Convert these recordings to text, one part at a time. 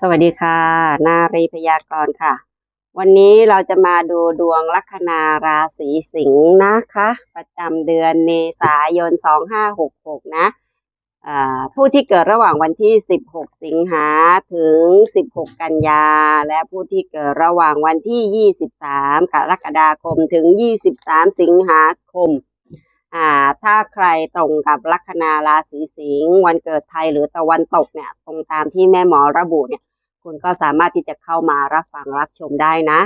สวัสดีค่ะ นารีพยากรณ์ค่ะ วันนี้เราจะมาดูดวงลัคนาราศีสิงห์นะคะ ประจำเดือนเมษายน 2566 นะผู้ที่เกิดระหว่างวันที่ 16 สิงหาถึง 16 กันยา และผู้ที่เกิดระหว่างวันที่ 23 กรกฎาคมถึง 23 สิงหาคม อ่าถ้าใครตรงกับลัคนาราศีสิงห์วันเกิดไทยหรือตะวันตกเนี่ยตรงตามที่แม่หมอระบุเนี่ย คุณก็สามารถที่จะเข้ามารับฟังรับชมได้นะ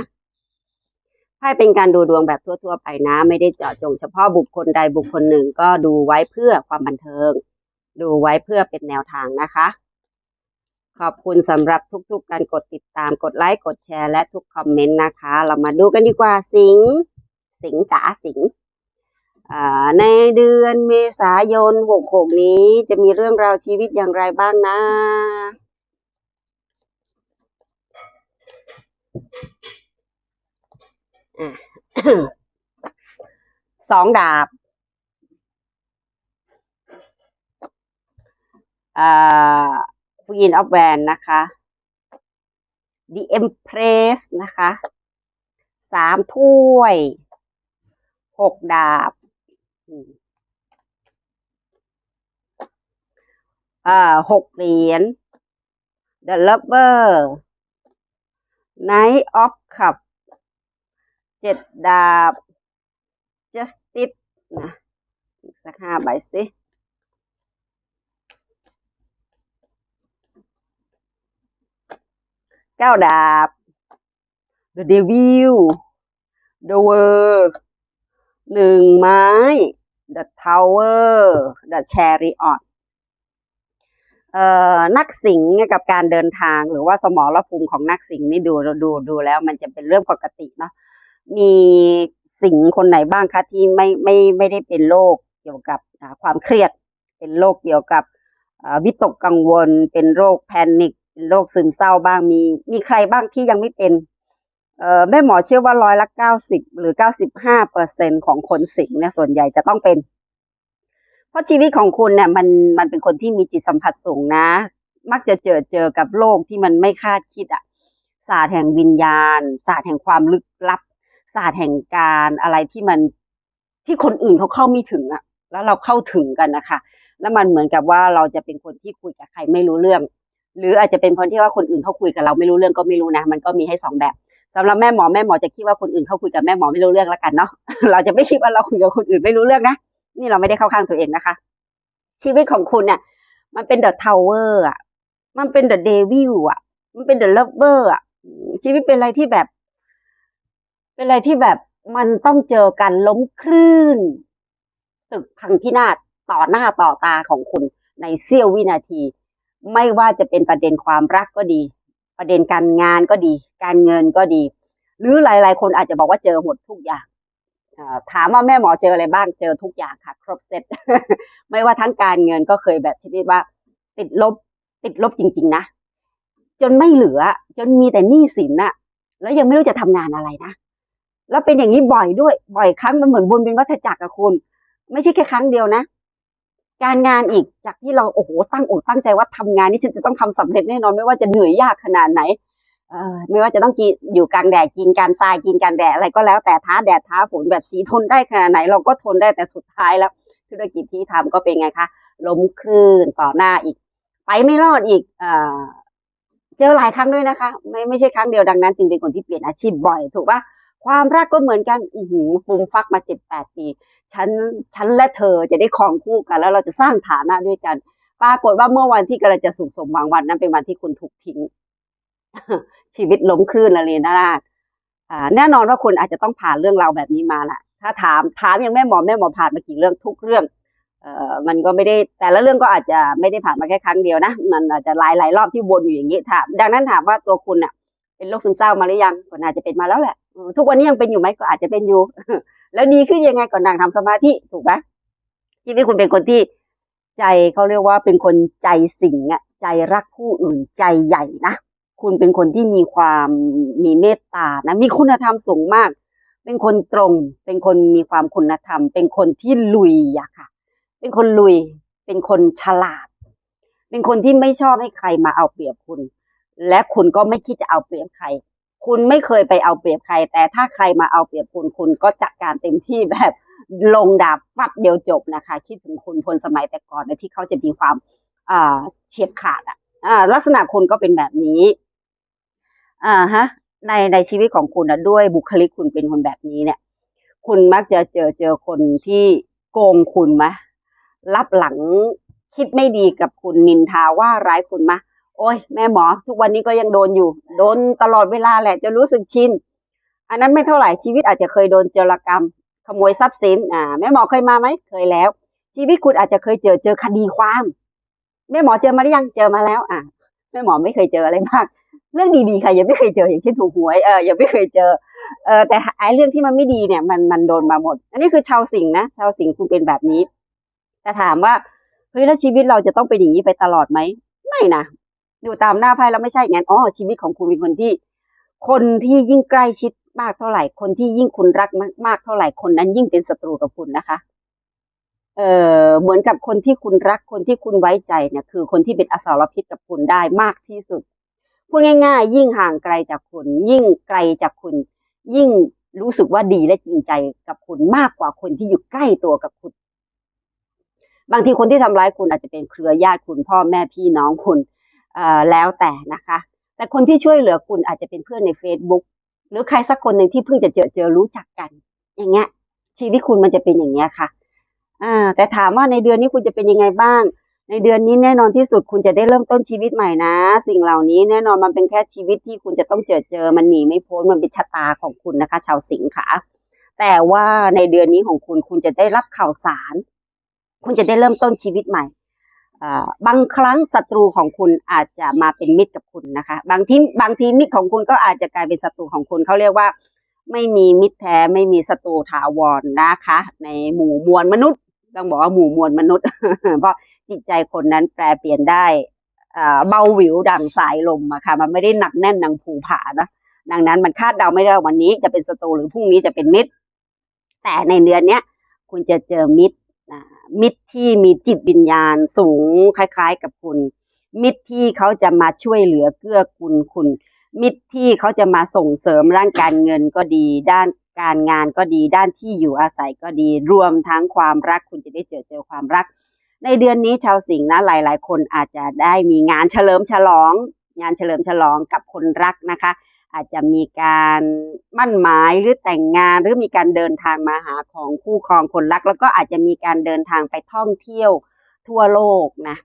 ไพ่เป็นการดูดวงแบบทั่ว ๆ ไปนะ ไม่ได้เจาะจงเฉพาะบุคคลใดบุคคลหนึ่งก็ดูไว้เพื่อความบันเทิง ดูไว้เพื่อเป็นแนวทางนะคะ ขอบคุณสำหรับทุกๆ การกดติดตามกดไลค์กดแชร์และทุกคอมเมนต์นะคะ เรามาดูกันดีกว่าสิงห์สิงห์จ๋าสิงห์ ในเดือนเมษายน 66 นี้จะมีเรื่องราวชีวิตอย่างไรบ้างนะ สองดาบอ่า Queen of Wands นะคะ The Empress นะคะ สามถ้วย หกดาบ อ่าหกเหรียญ The Lover Knight of Cup เจ็ดดาบ Justice นะสักห้าใบสิเก้าดาบ The Devil The World หนึ่งไม้ The Tower The Chariot เอ่อนักสิงห์เนี่ยกับการเดินทางหรือว่าสมรภูมิของนักสิงห์นี่ดูดูดูแล้วมันจะเป็นเรื่องปกติเนาะมีสิงห์คนไหนบ้างคะที่ไม่ไม่ไม่ได้เป็นโรคเกี่ยวกับความเครียด เป็นโรคเกี่ยวกับวิตกกังวล เป็นโรคแพนิคเป็นโรคซึมเศร้าบ้างมีมีใครบ้างที่ยังไม่เป็น แม่หมอเชื่อว่าร้อยละเก้าสิบหรือเก้าสิบห้าเปอร์เซ็นของคนสิงห์เนี่ยส่วนใหญ่จะต้องเป็น เพราะชีวิตของคุณเนี่ยมันมันเป็นคนที่มีจิตสัมผัสสูงนะ มักจะเจอเจอกับโลกที่มันไม่คาดคิดอะศาสตร์แห่งวิญญาณ ศาสตร์แห่งความลึกลับ ศาสตร์แห่งการอะไรที่มันที่คนอื่นเขาเข้าไม่ถึงอะแล้วเราเข้าถึงกันนะคะ แล้วมันเหมือนกับว่าเราจะเป็นคนที่คุยกับใครไม่รู้เรื่อง หรืออาจจะเป็นเพราะที่ว่าคนอื่นเขาคุยกับเราไม่รู้เรื่องก็ไม่รู้นะ มันก็มีให้สองแบบ สำหรับแม่หมอแม่หมอจะคิดว่าคนอื่นเขาคุยกับแม่หมอไม่รู้เรื่องแล้วกันเนาะเราจะไม่คิดว่าเราคุยกับคนอื่นไม่รู้เรื่องนะนี่เราไม่ได้เข้าข้างตัวเองนะคะ ชีวิตของคุณเนี่ยมันเป็นเดอะทาวเวอร์อะมันเป็นเดอะเดวิลอะ มันเป็นเดอะเลเวอร์อะชีวิตเป็นอะไรที่แบบ เป็นอะไรที่แบบมันต้องเจอกันล้มคลื่น ตึกพังพินาศต่อหน้าต่อตาของคุณในเสี้ยววินาที ไม่ว่าจะเป็นประเด็นความรักก็ดี ประเด็นการงานก็ดี การเงินก็ดี หรือหลาย ๆ คนอาจจะบอกว่าเจอหมดทุกอย่างถามว่าแม่หมอเจออะไรบ้างเจอทุกอย่างค่ะ ครบเซตไม่ว่าทั้งการเงินก็เคยแบบชนิดว่า ติดลบ ติดลบจริง ๆ นะ จนไม่เหลือ จนมีแต่หนี้สินน่ะแล้วยังไม่รู้จะทำงานอะไรนะแล้วเป็นอย่างนี้บ่อยด้วย บ่อยครั้งมันเหมือนวนเป็นวัฏจักรอะคุณ ไม่ใช่แค่ครั้งเดียวนะ การงานอีกจากที่เราโอ้โหตั้งอกตั้งใจว่าทำงานนี้ฉันจะต้องทำสำเร็จแน่นอนไม่ว่าจะเหนื่อยยากขนาดไหนเออไม่ว่าจะต้องกินอยู่กลางแดดกินการทรายกินการแดดอะไรก็แล้วแต่ท้าแดดท้าฝนแบบสีทนได้ขนาดไหน เราก็ทนได้แต่สุดท้ายแล้ว ธุรกิจที่ทำก็เป็นไงคะล้มคลื่นต่อหน้าอีก ไปไม่รอดอีกเอ่อเจอหลายครั้งด้วยนะคะ ไม่ไม่ใช่ครั้งเดียวดังนั้น จึงเป็นคนที่เปลี่ยนอาชีพบ่อย ถูกปะ ความรักก็เหมือนกันอือหือฟูมฟักมาเจ็ดแปดปีฉันฉันและเธอจะได้ครองคู่กัน แล้วเราจะสร้างฐานะด้วยกัน ปรากฏว่าเมื่อวันที่กำลังจะสุขสมหวังวันนั้นเป็นวันที่คุณถูกทิ้ง ชีวิตล้มคลื่นละเลนาดอ่าแน่นอนว่าคุณอาจจะต้องผ่านเรื่องราวแบบนี้มาแหละถ้าถามถามอย่างแม่หมอแม่หมอผ่านมากี่เรื่องทุกเรื่องเอ่อมันก็ไม่ได้แต่ละเรื่องก็อาจจะไม่ได้ผ่านมาแค่ครั้งเดียวนะมันอาจจะหลายหลายรอบที่วนอยู่อย่างนี้ถามดังนั้นถามว่าตัวคุณน่ะ เป็นโรคซึมเศร้ามาหรือยังก็น่าจะเป็นมาแล้วแหละ ทุกวันนี้ยังเป็นอยู่ไหมก็อาจจะเป็นอยู่ แล้วดีขึ้นยังไงก่อนนั่งทำสมาธิถูกไหมชีวิตคุณเป็นคนที่ใจเขาเรียกว่าเป็นคนใจสิงอะใจรักผู้อื่นใจใหญ่นะคุณเป็นคนที่มีความมีเมตตานะมีคุณธรรมสูงมาก เป็นคนตรง เป็นคนมีความคุณธรรม เป็นคนที่ลุยอะค่ะ เป็นคนลุย เป็นคนฉลาด เป็นคนที่ไม่ชอบให้ใครมาเอาเปรียบคุณ และคุณก็ไม่คิดจะเอาเปรียบใคร คุณไม่เคยไปเอาเปรียบใคร แต่ถ้าใครมาเอาเปรียบคุณคุณก็จัดการเต็มที่แบบลงดาบฟัดเดียวจบนะคะ คิดถึงคุณพลสมัยแต่ก่อนนะที่เขาจะมีความอ่าเฉียบขาดอะอ่าลักษณะคุณก็เป็นแบบนี้อ่าฮะในในชีวิตของคุณนะด้วยบุคลิกคุณเป็นคนแบบนี้เนี่ย คุณมักจะเจอเจอคนที่โกงคุณไหมรับหลังคิดไม่ดีกับคุณนินทาว่าร้ายคุณมะ โอ้ยแม่หมอ ทุกวันนี้ก็ยังโดนอยู่ โดนตลอดเวลาแหละจะรู้สึกชินอันนั้นไม่เท่าไหร่ชีวิตอาจจะเคยโดนโจรกรรม ขโมยทรัพย์สินอ่าแม่หมอเคยมาไหมเคยแล้ว ชีวิตคุณอาจจะเคยเจอเจอคดีความ แม่หมอเจอมาหรือยังเจอมาแล้ว อะแม่หมอไม่เคยเจออะไรมาก เรื่องดีๆค่ะยังไม่เคยเจออย่างเช่นถูกหวยเออยังไม่เคยเจอเออแต่ไอ้เรื่องที่มันไม่ดีเนี่ย มันมันโดนมาหมด อันนี้คือชาวสิงห์นะชาวสิงห์คุณเป็นแบบนี้แต่ถามว่าเฮ้ยแล้วชีวิตเราจะต้องเป็นอย่างนี้ไปตลอดไหมไม่นะ ดูตามหน้าไพ่แล้วไม่ใช่างั้นอ๋อชีวิตของคุณเป็นคนที่ คนที่ยิ่งใกล้ชิดมากเท่าไหร่ คนที่ยิ่งคุณรักมากเท่าไหร่คนนั้นยิ่งเป็นศัตรูกับคุณนะคะ เออเหมือนกับคนที่คุณรักคนที่คุณไว้ใจเนี่ยคือ คนที่เป็นอสรพิษกับคุณได้มากที่สุดพูดง่ายๆ ยิ่งห่างไกลจากคุณ ยิ่งไกลจากคุณ ยิ่งรู้สึกว่าดีและจริงใจกับคุณมากกว่าคนที่อยู่ใกล้ตัวกับคุณ บางทีคนที่ทำร้ายคุณอาจจะเป็นเครือญาติคุณพ่อแม่พี่น้องคุณ แล้วแต่นะคะ แต่คนที่ช่วยเหลือคุณอาจจะเป็นเพื่อนใน Facebook หรือใครสักคนหนึ่งที่เพิ่งจะเจอเจอรู้จักกัน อย่างเงี้ย ชีวิตคุณมันจะเป็นอย่างเงี้ยค่ะอ่าแต่ถามว่าในเดือนนี้คุณจะเป็นยังไงบ้าง ในเดือนนี้แน่นอนที่สุดคุณจะได้เริ่มต้นชีวิตใหม่นะ สิ่งเหล่านี้แน่นอนมันเป็นแค่ชีวิตที่คุณจะต้องเจอเจอมันหนีไม่พ้นมันเป็นชะตาของคุณนะคะ ชาวสิงห์ค่ะ แต่ว่าในเดือนนี้ของคุณคุณจะได้รับข่าวสาร คุณจะได้เริ่มต้นชีวิตใหม่ บางครั้งศัตรูของคุณอาจจะมาเป็นมิตรกับคุณนะคะ บางทีบางทีมิตรของคุณก็อาจจะกลายเป็นศัตรูของคุณเขาเรียกว่า ไม่มีมิตรแท้ไม่มีศัตรูถาวรนะคะ ในหมู่มวลมนุษย์ต้องบอกว่าหมู่มวลมนุษย์ เพราะจิตใจคนนั้นแปลเปลี่ยนได้เบาหวิวดังสายลมอะค่ะ มันไม่ได้หนักแน่นดังภูผานะดังนั้นมันคาดเดาไม่ได้วันนี้จะเป็นศัตรูหรือพรุ่งนี้จะเป็นมิตร แต่ในเดือนเนี้ย คุณจะเจอมิตร มิตรที่มีจิตวิญญาณสูงคล้ายๆกับคุณ มิตรที่เขาจะมาช่วยเหลือเกื้อกูลคุณ มิตรที่เขาจะมาส่งเสริมร่างการเงินก็ดี ด้านการงานก็ดีด้านที่อยู่อาศัยก็ดี รวมทั้งความรักคุณจะได้เจอเจอความรัก ในเดือนนี้ชาวสิงห์นะหลาย ๆ คนอาจจะได้มีงานเฉลิมฉลอง งานเฉลิมฉลองกับคนรักนะคะ อาจจะมีการมั่นหมายหรือแต่งงานหรือมีการเดินทางมาหาของคู่ครองคนรัก แล้วก็อาจจะมีการเดินทางไปท่องเที่ยวทั่วโลกนะ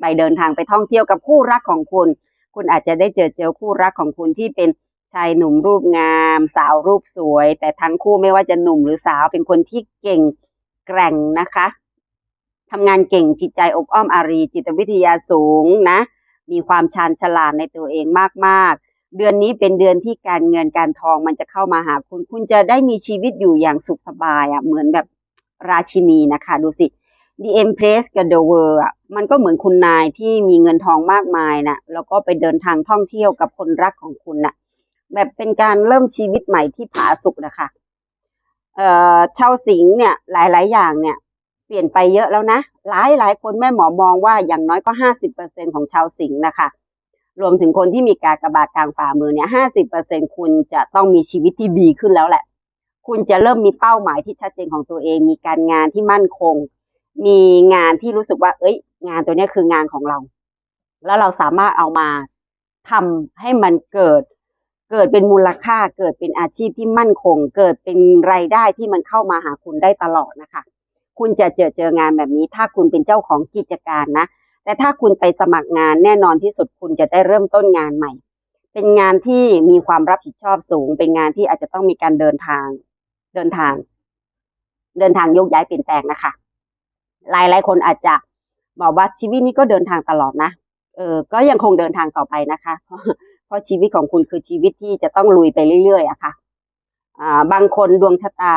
ไปเดินทางไปท่องเที่ยวกับคู่รักของคุณ คุณอาจจะได้เจอเจอคู่รักของคุณที่เป็นชายหนุ่มรูปงาม สาวรูปสวย แต่ทั้งคู่ไม่ว่าจะหนุ่มหรือสาวเป็นคนที่เก่งแกร่งนะคะทำงานเก่งจิตใจอบอ้อมอารี จิตวิทยาสูงนะ มีความชาญฉลาดในตัวเองมากๆ เดือนนี้เป็นเดือนที่การเงินการทองมันจะเข้ามาหาคุณ คุณจะได้มีชีวิตอยู่อย่างสุขสบายอะ่ะเหมือนแบบราชินีนะคะ ดูสิ The Empress กับ The World อะมันก็เหมือนคุณนายที่มีเงินทองมากมายนะแล้วก็ไปเดินทางท่องเที่ยวกับคนรักของคุณนะ่ะ แบบเป็นการเริ่มชีวิตใหม่ที่ผาสุกนะคะเอ่อชาวสิงห์เนี่ยหลาย ๆ อย่างเนี่ย เปลี่ยนไปเยอะแล้วนะ หลายหลายคนแม่หมอมองว่าอย่างน้อยก็ห้าสิบเปอร์เซ็นของชาวสิงห์นะคะ รวมถึงคนที่มีกากระบาดกลางฝ่ามือเนี่ยห้าสิบเปอร์เซ็นคุณจะต้องมีชีวิตที่ดีขึ้นแล้วแหละ คุณจะเริ่มมีเป้าหมายที่ชัดเจนของตัวเอง มีการงานที่มั่นคง มีงานที่รู้สึกว่า เอ้ย งานตัวนี้คืองานของเรา แล้วเราสามารถเอามาทำให้มันเกิด เกิดเป็นมูลค่า เกิดเป็นอาชีพที่มั่นคง เกิดเป็นรายได้ที่มันเข้ามาหาคุณได้ตลอดนะคะ คุณจะเจอเจองานแบบนี้ ถ้าคุณเป็นเจ้าของกิจการนะ แต่ถ้าคุณไปสมัครงานแน่นอนที่สุดคุณจะได้เริ่มต้นงานใหม่ เป็นงานที่มีความรับผิดชอบสูง เป็นงานที่อาจจะต้องมีการเดินทาง เดินทาง เดินทางโยกย้ายเปลี่ยนแปลงนะคะ หลายหลายคนอาจจะบอกว่าชีวิตนี้ก็เดินทางตลอดนะ เออ ก็ยังคงเดินทางต่อไปนะคะ เพราะชีวิตของคุณคือชีวิตที่จะต้องลุยไปเรื่อยๆอะค่ะอ่าบางคนดวงชะตา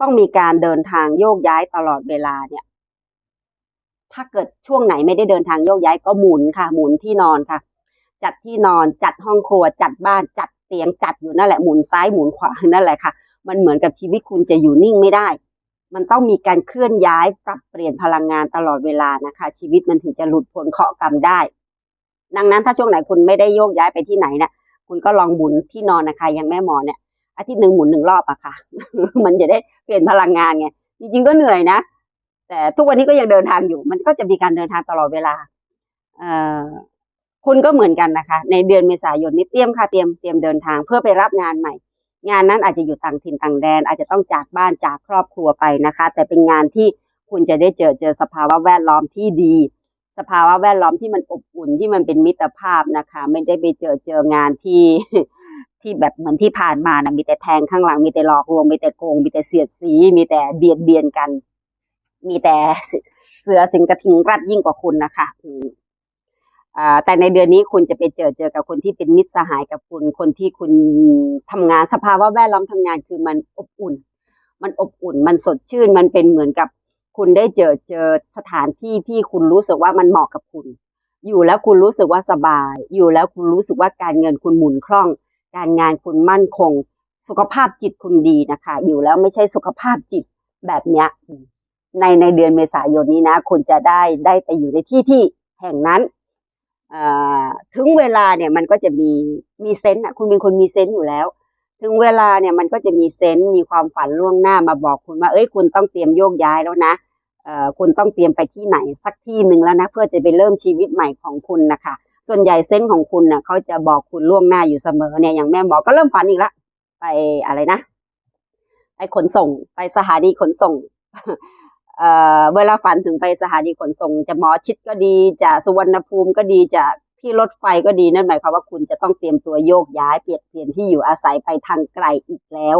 ต้องมีการเดินทางโยกย้ายตลอดเวลาเนี่ย ถ้าเกิดช่วงไหนไม่ได้เดินทางโยกย้ายก็หมุนค่ะ หมุนที่นอนค่ะ จัดที่นอนจัดห้องครัว จัดบ้านจัดเตียงจัดอยู่นั่นแหละหมุนซ้ายหมุนขวานั่นแหละค่ะ มันเหมือนกับชีวิตคุณจะอยู่นิ่งไม่ได้ มันต้องมีการเคลื่อนย้ายปรับเปลี่ยนพลังงานตลอดเวลานะคะ ชีวิตมันถึงจะหลุดพ้นเคราะห์กรรมได้ ดังนั้นถ้าช่วงไหนคุณไม่ได้โยกย้ายไปที่ไหนเนี่ยคุณก็ลองหมุนที่นอนนะคะอย่างแม่หมอเนี่ยอาทิตย์หนึ่งหมุนหนึ่งรอบอะค่ะ มันจะได้เปลี่ยนพลังงานไงจริงๆก็เหนื่อยนะ แต่ทุกวันนี้ก็ยังเดินทางอยู่ มันก็จะมีการเดินทางตลอดเวลาคุณก็เหมือนกันนะคะ ในเดือนเมษายนนี้เตรียมค่ะเตรียมเตรียมเดินทางเพื่อไปรับงานใหม่ งานนั้นอาจจะอยู่ต่างถิ่นต่างแดน อาจจะต้องจากบ้านจากครอบครัวไปนะคะ แต่เป็นงานที่คุณจะได้เจอเจอสภาวะแวดล้อมที่ดี สภาวะแวดล้อมที่มันอบอุ่นที่มันเป็นมิตรภาพนะคะ ไม่ได้ไปเจอเจองานที่ที่แบบเหมือนที่ผ่านมานะมีแต่แทงข้างหลังมีแต่หลอกลวงมีแต่โกงมีแต่เสียดสีมีแต่เบียดเบียนกัน มีแต่เสือสิงกระทิงรัดยิ่งกว่าคุณนะคะอืมอ่าแต่ในเดือนนี้คุณจะไปเจอเจอกับคนที่เป็นมิตรสหายกับคุณ คนที่คุณทำงานสภาวะแวดล้อมทำงานคือมันอบอุ่น มันอบอุ่น มันสดชื่น มันเป็นเหมือนกับคุณได้เจอเจอสถานที่ที่คุณรู้สึกว่ามันเหมาะกับคุณ อยู่แล้วคุณรู้สึกว่าสบาย อยู่แล้วคุณรู้สึกว่าการเงินคุณหมุนคล่อง การงานคุณมั่นคง สุขภาพจิตคุณดีนะคะ อยู่แล้วไม่ใช่สุขภาพจิตแบบเนี้ย ในในเดือนเมษายนนี้นะ คุณจะได้ได้ไปอยู่ในที่ที่แห่งนั้นอ่าถึงเวลาเนี่ยมันก็จะมีมีเซนต์อะคุณเป็นคนมีเซนต์อยู่แล้ว ถึงเวลาเนี่ยมันก็จะมีเซนต์มีความฝันล่วงหน้ามาบอกคุณว่าเอ้ยคุณต้องเตรียมโยกย้ายแล้วนะเอ่อคุณต้องเตรียมไปที่ไหนสักที่หนึ่งแล้วนะ เพื่อจะไปเริ่มชีวิตใหม่ของคุณนะคะส่วนใหญ่เซนต์ของคุณน่ะเขาจะบอกคุณล่วงหน้าอยู่เสมอเนี่ยอย่างแม่หมอก็เริ่มฝันอีกละไปอะไรนะ ไปขนส่ง ไปสถานีขนส่ง เวลาฝันถึงไปสถานีขนส่งจะหมอชิดก็ดีจะสุวรรณภูมิก็ดีจะที่รถไฟก็ดีนั่นหมายความว่าคุณจะต้องเตรียมตัวโยกย้ายเปลี่ยนเปลี่ยนที่อยู่อาศัยไปทางไกลอีกแล้ว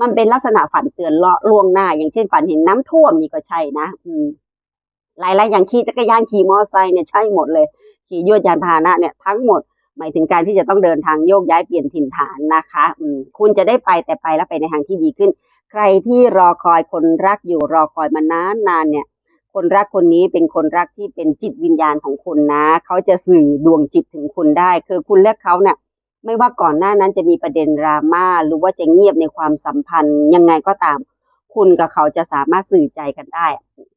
มันเป็นลักษณะฝันเตือนเลาะล่วงหน้า อย่างเช่นฝันเห็นน้ำท่วมนี่ก็ใช่นะ อืมหลายๆอย่างขี่จักรยานขี่มอเตอร์ไซค์เนี่ยใช่หมดเลย ขี่ยวดยานพาหนะเนี่ยทั้งหมด หมายถึงการที่จะต้องเดินทางโยกย้ายเปลี่ยนถิ่นฐานนะคะ อืมคุณจะได้ไปแต่ไปแล้วไปในทางที่ดีขึ้น ใครที่รอคอยคนรักอยู่รอคอยมานานนานเนี่ย คนรักคนนี้เป็นคนรักที่เป็นจิตวิญญาณของคุณนะ เขาจะสื่อดวงจิตถึงคุณได้ คือคุณและเขาเนี่ยไม่ว่าก่อนหน้านั้นจะมีประเด็นดราม่าหรือว่าจะเงียบในความสัมพันธ์ยังไงก็ตาม คุณกับเขาจะสามารถสื่อใจกันได้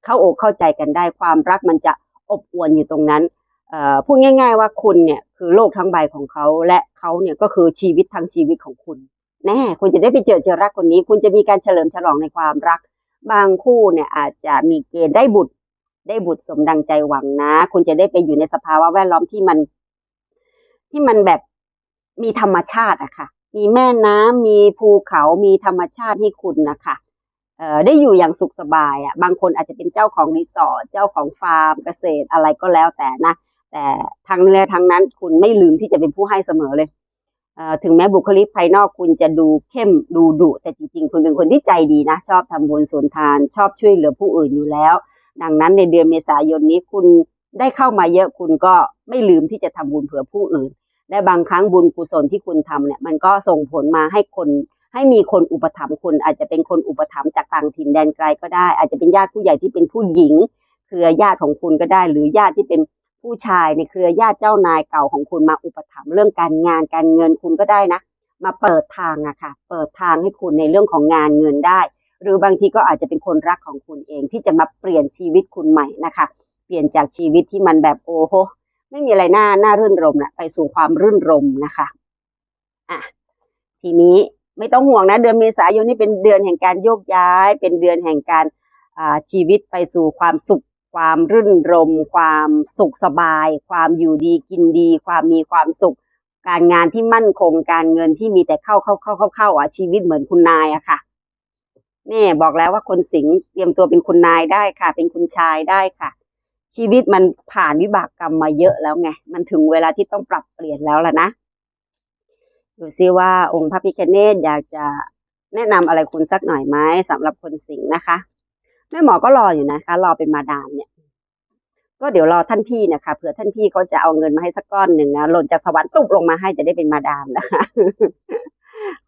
เข้าอกเข้าใจกันได้ ความรักมันจะอบอวลอยู่ตรงนั้นเอ่อพูดง่าย ๆ ว่าคุณเนี่ยคือโลกทั้งใบของเขาและเขาเนี่ยก็คือชีวิตทั้งชีวิตของคุณ แน่คุณจะได้ไปเจอเจอรักคนนี้ คุณจะมีการเฉลิมฉลองในความรัก บางคู่เนี่ยอาจจะมีเกณฑ์ได้บุตร ได้บุตรสมดังใจหวังนะ คุณจะได้ไปอยู่ในสภาวะแวดล้อมที่มัน ที่มันแบบมีธรรมชาติอะค่ะ มีแม่น้ำมีภูเขามีธรรมชาติให้คุณนะคะเอ่อได้อยู่อย่างสุขสบายอะบางคนอาจจะเป็นเจ้าของรีสอร์ทเจ้าของฟาร์มเกษตรอะไรก็แล้วแต่นะ แต่ทั้งนี้ทั้งนั้นคุณไม่ลืมที่จะเป็นผู้ให้เสมอเลย ถึงแม้บุคลิกภายนอกคุณจะดูเข้มดูดุแต่จริงๆ คุณเป็นคนที่ใจดีนะ ชอบทำบุญส่วนทาน ชอบช่วยเหลือผู้อื่นอยู่แล้ว ดังนั้นในเดือนเมษายนนี้คุณได้เข้ามาเยอะคุณก็ไม่ลืมที่จะทำบุญเผื่อผู้อื่น และบางครั้งบุญกุศลที่คุณทำเนี่ยมันก็ส่งผลมาให้คนให้มีคนอุปถัมภ์คุณอาจจะเป็นคนอุปถัมภ์จากต่างถิ่นแดนไกลก็ได้ อาจจะเป็นญาติผู้ใหญ่ที่เป็นผู้หญิง เครือญาติของคุณก็ได้ หรือญาติที่เป็น ผู้ชายในเครือญาติเจ้านายเก่าของคุณมาอุปถัมภ์เรื่องการงานการเงินคุณก็ได้นะ มาเปิดทางอะค่ะ เปิดทางให้คุณในเรื่องของงานเงินได้ หรือบางทีก็อาจจะเป็นคนรักของคุณเองที่จะมาเปลี่ยนชีวิตคุณใหม่นะคะ เปลี่ยนจากชีวิตที่มันแบบโอ้โหไม่มีอะไรน่าน่ารื่นรมนะไปสู่ความรื่นรมนะคะอะทีนี้ไม่ต้องห่วงนะเดือนเมษายนนี่เป็นเดือนแห่งการโยกย้าย เป็นเดือนแห่งการอ่าชีวิตไปสู่ความสุข ความรื่นรม ความสุขสบาย ความอยู่ดีกินดี ความมีความสุข การงานที่มั่นคงการเงินที่มีแต่เข้าเข้าเข้าเข้าเข้าอะชีวิตเหมือนคุณนายอะค่ะนี่บอกแล้วว่าคนสิงเตรียมตัวเป็นคุณนายได้ค่ะ เป็นคุณชายได้ค่ะ ชีวิตมันผ่านวิบากกรรมมาเยอะแล้วไงมันถึงเวลาที่ต้องปรับเปลี่ยนแล้วล่ะนะดูซิว่าองค์พระพิฆเนศอยากจะแนะนำอะไรคุณสักหน่อยไหมสำหรับคนสิงห์นะคะ แม่หมอก็รออยู่นะคะ รอเป็นมาดามเนี่ย ก็เดี๋ยวรอท่านพี่นะคะเผื่อท่านพี่เขาจะเอาเงินมาให้สักก้อนหนึ่งนะหล่นจากสวรรค์ตุบลงมาให้จะได้เป็นมาดามนะคะ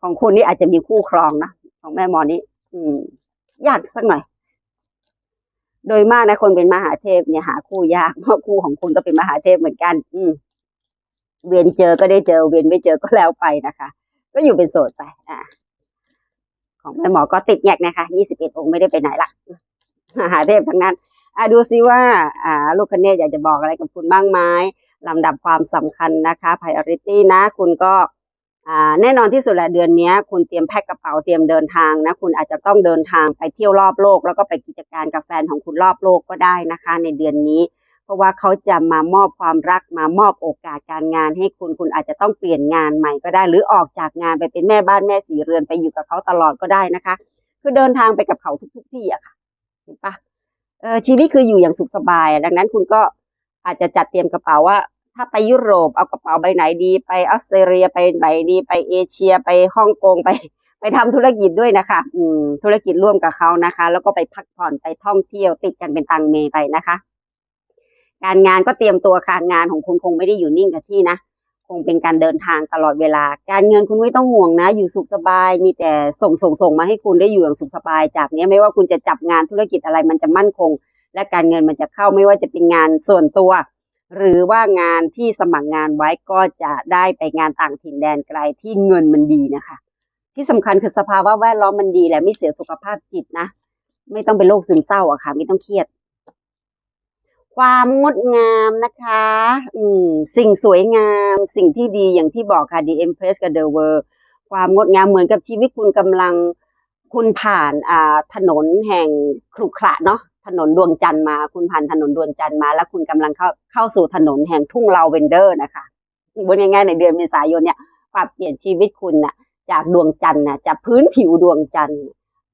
ของคุณนี่อาจจะมีคู่ครองนะของแม่หมอนี่อืมยากสักหน่อย โดยมากนะคนเป็นมหาเทพเนี่ยหาคู่ยากเพราะคู่ของคุณก็เป็นมหาเทพเหมือนกัน อืมเวียนเจอก็ได้เจอ เวียนไม่เจอก็แล้วไปนะคะ ก็อยู่เป็นโสดไป อ่า ของแม่หมอก็ติดแงกนะคะยี่สิบเอ็ดองค์ไม่ได้ไปไหนละหาเทพทั้งนั้นอ่าดูซิว่าอ่าลูกคเนศอยากจะบอกอะไรกับคุณบ้างไหมลำดับความสำคัญนะคะ priority นะ คุณก็อ่าแน่นอนที่สุดแหละเดือนนี้คุณเตรียมแพ็คกระเป๋าเตรียมเดินทางนะคุณอาจจะต้องเดินทางไปเที่ยวรอบโลก แล้วก็ไปกิจการกับแฟนของคุณรอบโลกก็ได้นะคะ ในเดือนนี้ ราะว่าเขาจะมามอบความรักมามอบโอกาสการงานให้คุณคุณอาจจะต้องเปลี่ยนงานใหม่ก็ได้ หรือออกจากงานไปเป็นแม่บ้านแม่สีเรือนไปอยู่กับเขาตลอดก็ได้นะคะ คือเดินทางไปกับเขาทุกๆที่อะค่ะเห็นปะเออชีวิตคืออยู่อย่างสุขสบาย ดังนั้นคุณก็อาจจะจัดเตรียมกระเป๋าว่า ถ้าไปยุโรปเอากระเป๋าใบไหนดีไปออสเตรเลียไปไหนดีไปเอเชียไปฮ่องกงไปไปทำธุรกิจด้วยนะคะ อืมธุรกิจร่วมกับเขานะคะ แล้วก็ไปพักผ่อนไปท่องเที่ยวติดกันเป็นตังเมไปนะคะ การงานก็เตรียมตัวค่ะงานของคุณคงไม่ได้อยู่นิ่งกับที่นะ คงเป็นการเดินทางตลอดเวลา การเงินคุณไม่ต้องห่วงนะ อยู่สุขสบาย มีแต่ส่งส่งส่งมาให้คุณได้อยู่อย่างสุขสบายจากนี้ไม่ว่าคุณจะจับงานธุรกิจอะไรมันจะมั่นคง และการเงินมันจะเข้าไม่ว่าจะเป็นงานส่วนตัว หรือว่างานที่สมัครงานไว้ก็จะได้ไปงานต่างถิ่นแดนไกลที่เงินมันดีนะคะ ที่สำคัญคือสภาวะแวดล้อมมันดีแหละไม่เสียสุขภาพจิตนะ ไม่ต้องเป็นโรคซึมเศร้าอะค่ะ ไม่ต้องเครียด ความงดงามนะคะ อืม สิ่งสวยงาม สิ่งที่ดีอย่างที่บอกค่ะ The Empress กับ The World ความงดงามเหมือนกับชีวิตคุณกำลังคุณผ่านอ่าถนนแห่งขรุขระเนาะถนนดวงจันทร์มา คุณผ่านถนนดวงจันทร์มา แล้วคุณกำลังเข้าเข้าสู่ถนนแห่งทุ่งลาเวนเดอร์นะคะบนง่ายๆในเดือนเมษายนเนี่ยปรับเปลี่ยนชีวิตคุณน่ะจากดวงจันทร์น่ะจากพื้นผิวดวงจันทร์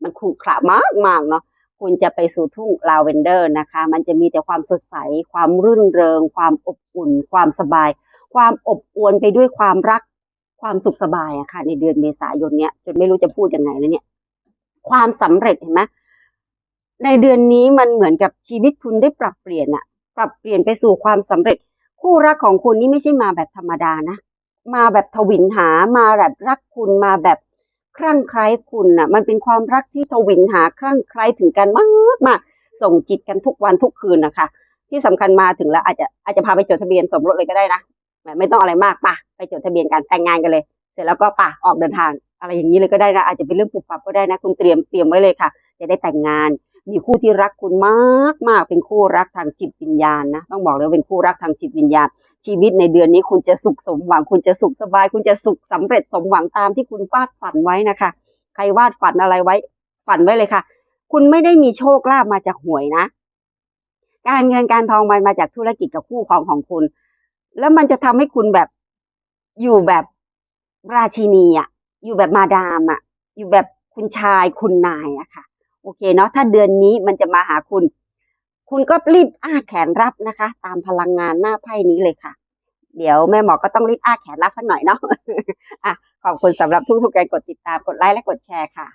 มันขรุขระมากมากๆเนาะ คุณจะไปสู่ทุ่งลาเวนเดอร์นะคะ มันจะมีแต่ความสดใส ความรื่นเริง ความอบอุ่น ความสบาย ความอบอวลไปด้วยความรัก ความสุขสบายอะค่ะ ในเดือนเมษายนเนี้ยจนไม่รู้จะพูดยังไงแล้วเนี่ย ความสำเร็จเห็นไหมในเดือนนี้มันเหมือนกับชีวิตคุณได้ปรับเปลี่ยนอะปรับเปลี่ยนไปสู่ความสำเร็จ คู่รักของคุณนี่ไม่ใช่มาแบบธรรมดานะ มาแบบทวินหา มาแบบรักคุณ มาแบบ คลั่งไคล้คุณน่ะ มันเป็นความรักที่ทวินหาคลั่งไคล้ถึงกันมากมากส่งจิตกันทุกวันทุกคืนนะคะ ที่สำคัญมาถึงแล้วอาจจะอาจจะพาไปจดทะเบียนสมรสเลยก็ได้นะไม่ไม่ต้องอะไรมากป่ะไปจดทะเบียนกันแต่งงานกันเลย เสร็จแล้วก็ป่ะออกเดินทาง อะไรอย่างนี้เลยก็ได้นะอาจจะเป็นเรื่องปุบปับก็ได้นะ คุณเตรียมเตรียมไว้เลยค่ะ จะได้แต่งงาน มีคู่ที่รักคุณมากมากเป็นคู่รักทางจิตวิญญาณนะต้องบอกเลยว่าเป็นคู่รักทางจิตวิญญาณ ชีวิตในเดือนนี้คุณจะสุขสมหวัง คุณจะสุขสบาย คุณจะสุขสำเร็จสมหวังตามที่คุณวาดฝันไว้นะคะ ใครวาดฝันอะไรไว้ ฝันไว้เลยค่ะ คุณไม่ได้มีโชคลาภมาจากหวยนะ การเงินการทองมันมาจากธุรกิจกับคู่ครองของคุณ แล้วมันจะทำให้คุณแบบอยู่แบบราชินีอะอยู่แบบมาดามอะอยู่แบบคุณชายคุณนายอะค่ะ โอเคเนาะถ้าเดือนนี้มันจะมาหาคุณ คุณก็รีบอ้าแขนรับนะคะ ตามพลังงานหน้าไพ่นี้เลยค่ะ เดี๋ยวแม่หมอก็ต้องรีบอ้าแขนรับสักหน่อยเนาะอะขอบคุณสำหรับทุกๆการกดติดตามกดไลค์และกดแชร์ค่ะ